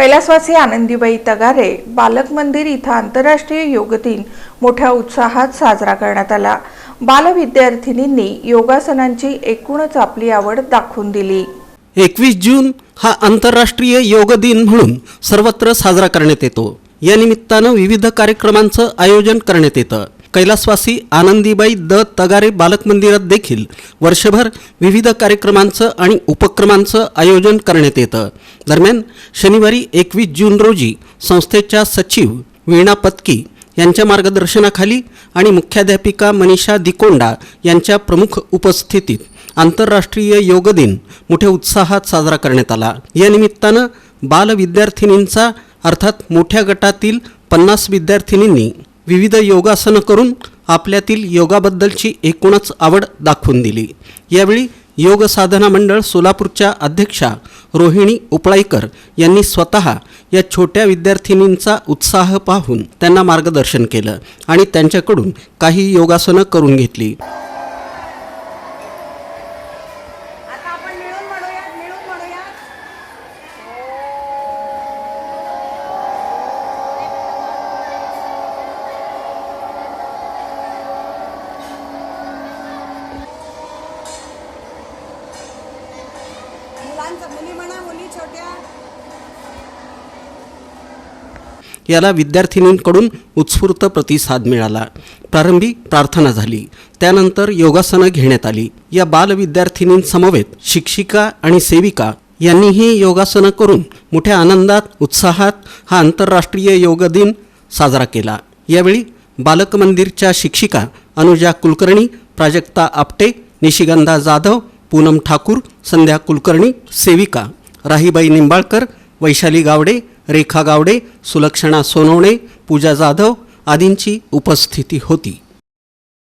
कैलासवासी आनंदीबाई तगारे बालक मंदिर इथं आंतरराष्ट्रीय योग दिन मोठ्या उत्साहात साजरा करण्यात आला. बालविद्यार्थिनींनी योगासनांची एकूणच आपली आवड दाखवून दिली. एकवीस जून हा आंतरराष्ट्रीय योग दिन म्हणून सर्वत्र साजरा करण्यात येतो. या निमित्तानं विविध कार्यक्रमांचं आयोजन करण्यात येतं. कैलासवासी आनंदीबाई द तगारे बालक मंदिरात देखील वर्षभर विविध कार्यक्रमांचं आणि उपक्रमांचं आयोजन करण्यात येतं. दरम्यान शनिवारी एकवीस जून रोजी संस्थेच्या सचिव वीणा पत्की यांच्या मार्गदर्शनाखाली आणि मुख्याध्यापिका मनीषा दिकोंडा यांच्या प्रमुख उपस्थितीत आंतरराष्ट्रीय योग दिन मोठ्या उत्साहात साजरा करण्यात आला. या निमित्तानं बाल विद्यार्थिनींचा अर्थात मोठ्या गटातील पन्नास विद्यार्थिनींनी विविध योगासनं करून आपल्यातील योगाबद्दलची एकूणच आवड दाखवून दिली. यावेळी योग साधना मंडळ सोलापूरच्या अध्यक्षा रोहिणी उपळाईकर यांनी स्वतः या छोट्या विद्यार्थिनींचा उत्साह पाहून त्यांना मार्गदर्शन केलं आणि त्यांच्याकडून काही योगासनं करून घेतली. मुलांचं मुली म्हणा मुली छोट्या. याला विद्यार्थिनींकडून उत्स्फूर्त प्रतिसाद मिळाला. प्रारंभी प्रार्थना झाली. त्यानंतर योगासनं घेण्यात आली. या बाल विद्यार्थिनींसमवेत शिक्षिका आणि सेविका यांनीही योगासनं करून मोठ्या आनंदात उत्साहात हा आंतरराष्ट्रीय योग दिन साजरा केला. यावेळी बालक मंदिरच्या शिक्षिका अनुजा कुलकर्णी प्राजक्ता आपटे निशिगंधा जाधव पूनम ठाकूर संध्या कुलकर्णी सेविका राहीबाई निंबाळकर वैशाली गावडे रेखा गावडे सुलक्षणा सोनवणे पूजा जाधव आदींची उपस्थिती होती.